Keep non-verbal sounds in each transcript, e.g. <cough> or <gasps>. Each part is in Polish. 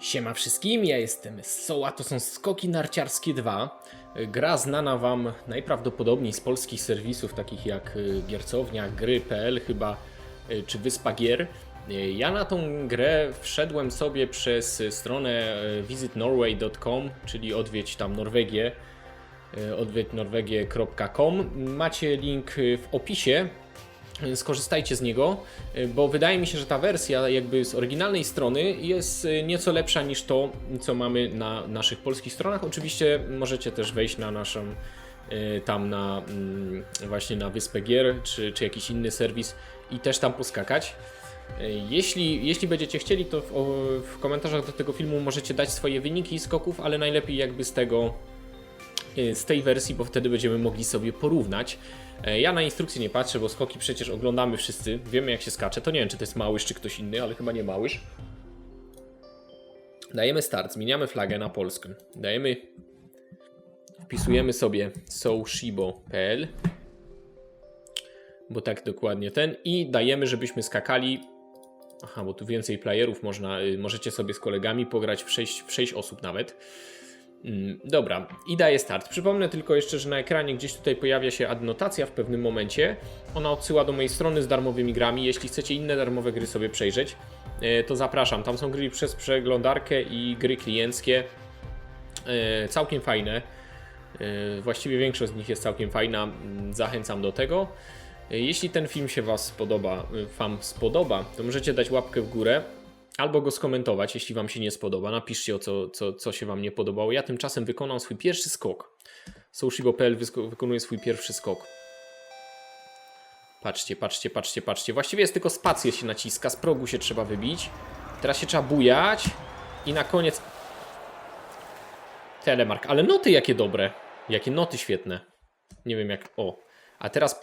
Siema wszystkim, ja jestem Soła, to są Skoki Narciarskie 2. Gra znana Wam najprawdopodobniej z polskich serwisów takich jak y, Giercownia, Gry.pl chyba, y, czy Wyspa Gier. Y, Ja na tą grę wszedłem sobie przez stronę visitnorway.com, czyli odwiedź tam Norwegię, odwiedźnorwegię.com. Macie link w opisie, skorzystajcie z niego, y, bo wydaje mi się, że ta wersja jakby z oryginalnej strony jest y, nieco lepsza niż to, co mamy na naszych polskich stronach. Oczywiście możecie też wejść na naszą y, tam na mm, właśnie na Wyspę Gier, czy, czy jakiś inny serwis i też tam poskakać. Jeśli, jeśli będziecie chcieli, to w, w komentarzach do tego filmu możecie dać swoje wyniki skoków, ale najlepiej jakby z tego z tej wersji, bo wtedy będziemy mogli sobie porównać. E, Ja na instrukcję nie patrzę, bo skoki przecież oglądamy wszyscy, wiemy jak się skacze. To nie wiem, czy to jest Małysz, czy ktoś inny, ale chyba nie Małysz. Dajemy start, zmieniamy flagę na polską. Dajemy, wpisujemy sobie soushibo.pl bo tak dokładnie ten i dajemy, żebyśmy skakali Aha, bo tu więcej playerów można, y, możecie sobie z kolegami pograć w 6, w 6 osób nawet. Mm, Dobra, i daję start. Przypomnę tylko jeszcze, że na ekranie gdzieś tutaj pojawia się adnotacja w pewnym momencie. Ona odsyła do mojej strony z darmowymi grami. Jeśli chcecie inne darmowe gry sobie przejrzeć, e, to zapraszam. Tam są gry przez przeglądarkę i gry klienckie. E, Całkiem fajne. E, Właściwie większość z nich jest całkiem fajna. Mm, Zachęcam do tego. Jeśli ten film się Was spodoba, Wam spodoba, to możecie dać łapkę w górę albo go skomentować, jeśli Wam się nie spodoba. Napiszcie, o co, co, co się Wam nie podobało. Ja tymczasem wykonam swój pierwszy skok. Soushibo.pl wysko- wykonuje swój pierwszy skok. Patrzcie, patrzcie, patrzcie, patrzcie. Właściwie jest tylko spację się naciska, z progu się trzeba wybić. Teraz się trzeba bujać i na koniec telemark. Ale noty jakie dobre. Jakie noty świetne. Nie wiem jak... O. A teraz...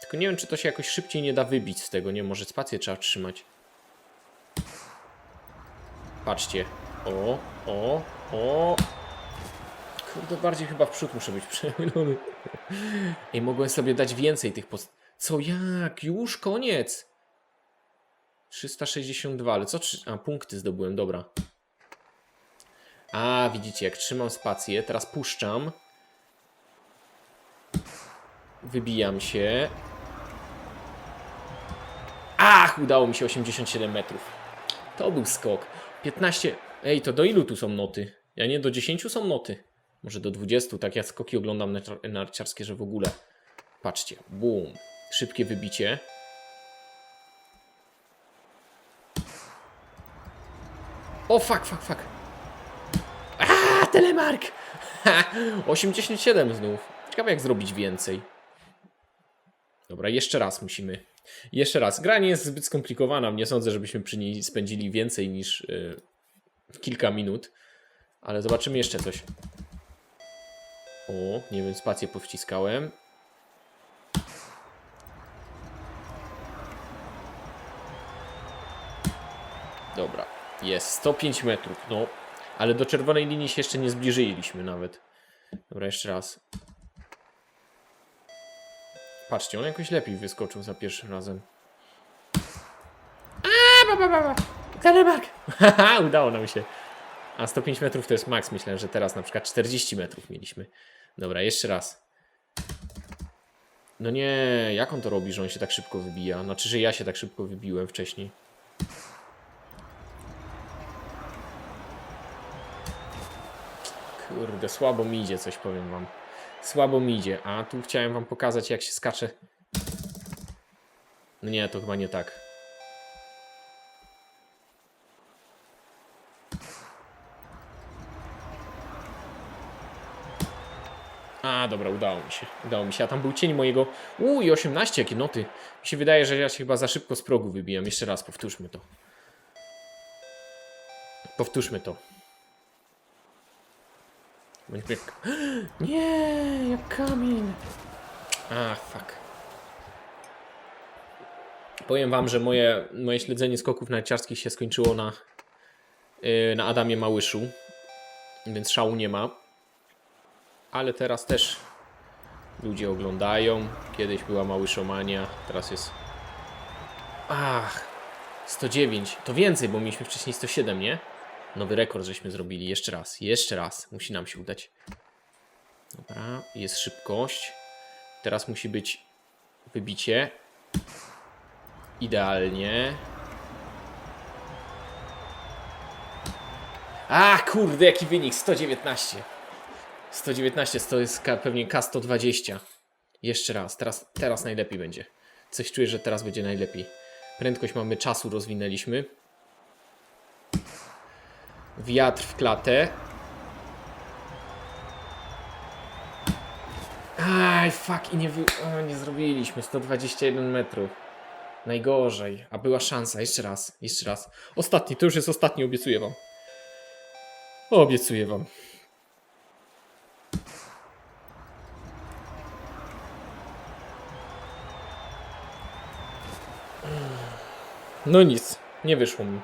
Tylko nie wiem, czy to się jakoś szybciej nie da wybić z tego. Nie, może spację trzeba trzymać. Patrzcie. O, o, o. Kurde, bardziej chyba w przód muszę być <laughs> przemylony. Ej, mogłem sobie dać więcej tych post... Co jak? Już koniec. 362, ale co? A, punkty zdobyłem, dobra. A, widzicie, jak trzymam spację, teraz puszczam. Wybijam się. Ach, udało mi się 87 metrów. To był skok. 15. Ej, to do ilu tu są noty? Ja nie do 10 są noty. Może do 20. Tak ja skoki oglądam narci- narciarskie, że w ogóle. Patrzcie. Boom. Szybkie wybicie. O, fuck, fuck, fuck. A, telemark! <laughs> Ha, 87 znów. Ciekawe jak zrobić więcej. Dobra, jeszcze raz musimy. Jeszcze raz. Gra nie jest zbyt skomplikowana. Nie sądzę, żebyśmy przy niej spędzili więcej niż y, kilka minut. Ale zobaczymy jeszcze coś. O, nie wiem, spację powciskałem. Dobra, jest 105 metrów. No, ale do czerwonej linii się jeszcze nie zbliżyliśmy nawet. Dobra, jeszcze raz. Patrzcie, on jakoś lepiej wyskoczył za pierwszym razem. A, ba, ba, ba. Telemark! Haha, <laughs> udało nam się. A 105 metrów to jest maks. Myślę, że teraz na przykład 40 metrów mieliśmy. Dobra, jeszcze raz. No nie, jak on to robi, że on się tak szybko wybija? Znaczy, że ja się tak szybko wybiłem wcześniej. Kurde, słabo mi idzie coś, powiem wam. Słabo mi idzie, a tu chciałem wam pokazać, jak się skacze. No nie, to chyba nie tak. A, dobra, udało mi się. Udało mi się. A tam był cień mojego. I 18, jakie noty. Mi się wydaje, że ja się chyba za szybko z progu wybijam. Jeszcze raz, powtórzmy to. Powtórzmy to. Jak... <gasps> Nie, jak kamień. A, fuck. Powiem wam, że moje, moje śledzenie skoków narciarskich się skończyło na, yy, na Adamie Małyszu. Więc szału nie ma. Ale teraz też ludzie oglądają. Kiedyś była Małyszomania, teraz jest... Ach, 109. To więcej, bo mieliśmy wcześniej 107, nie? Nowy rekord żeśmy zrobili. Jeszcze raz, jeszcze raz. Musi nam się udać. Dobra, jest szybkość. Teraz musi być wybicie. Idealnie. A, kurde, jaki wynik? 119. 119 to jest pewnie K120. Jeszcze raz, teraz, teraz najlepiej będzie. Coś czuję, że teraz będzie najlepiej. Prędkość mamy czasu, rozwinęliśmy. Wiatr w klatę. Aj, fuck, i nie, wy... o, nie zrobiliśmy. 121 metrów. Najgorzej. A była szansa. Jeszcze raz, jeszcze raz. Ostatni, to już jest ostatni, obiecuję wam. Obiecuję wam. No nic, nie wyszło mi.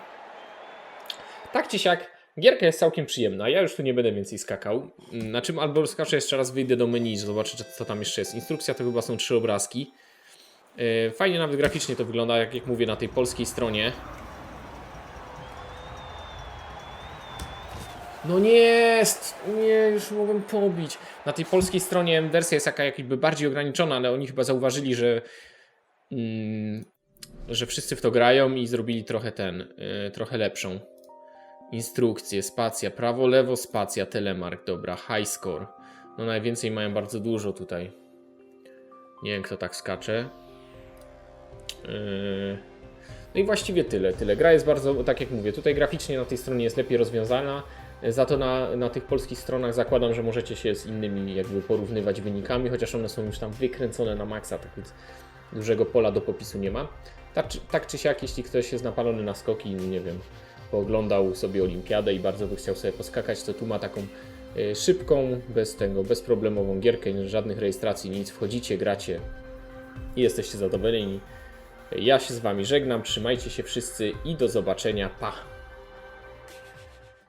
Tak czy siak, gierka jest całkiem przyjemna. Ja już tu nie będę więcej skakał. Na czym albo skaczę jeszcze raz wyjdę do menu, zobaczę co tam jeszcze jest. Instrukcja to chyba są trzy obrazki. Yy, Fajnie nawet graficznie to wygląda, jak, jak mówię, na tej polskiej stronie. No nie, jest, nie, już mogłem pobić. Na tej polskiej stronie wersja jest jaka jakby bardziej ograniczona, ale oni chyba zauważyli, że mm, że wszyscy w to grają i zrobili trochę ten, y, trochę lepszą. Instrukcje, spacja, prawo, lewo, spacja, telemark, dobra, high score. No najwięcej mają bardzo dużo tutaj. Nie wiem kto tak skacze. Yy. No i właściwie tyle, tyle. Gra jest bardzo, tak jak mówię, tutaj graficznie na tej stronie jest lepiej rozwiązana. Za to na, na tych polskich stronach zakładam, że możecie się z innymi jakby porównywać wynikami, chociaż one są już tam wykręcone na maksa, tak więc dużego pola do popisu nie ma. Tak, tak czy siak, jeśli ktoś jest napalony na skoki, nie wiem, pooglądał sobie olimpiadę i bardzo by chciał sobie poskakać, to tu ma taką y, szybką, bez tego, bezproblemową gierkę, żadnych rejestracji, nic, wchodzicie, gracie i jesteście zadowoleni. Ja się z Wami żegnam, trzymajcie się wszyscy i do zobaczenia, pa!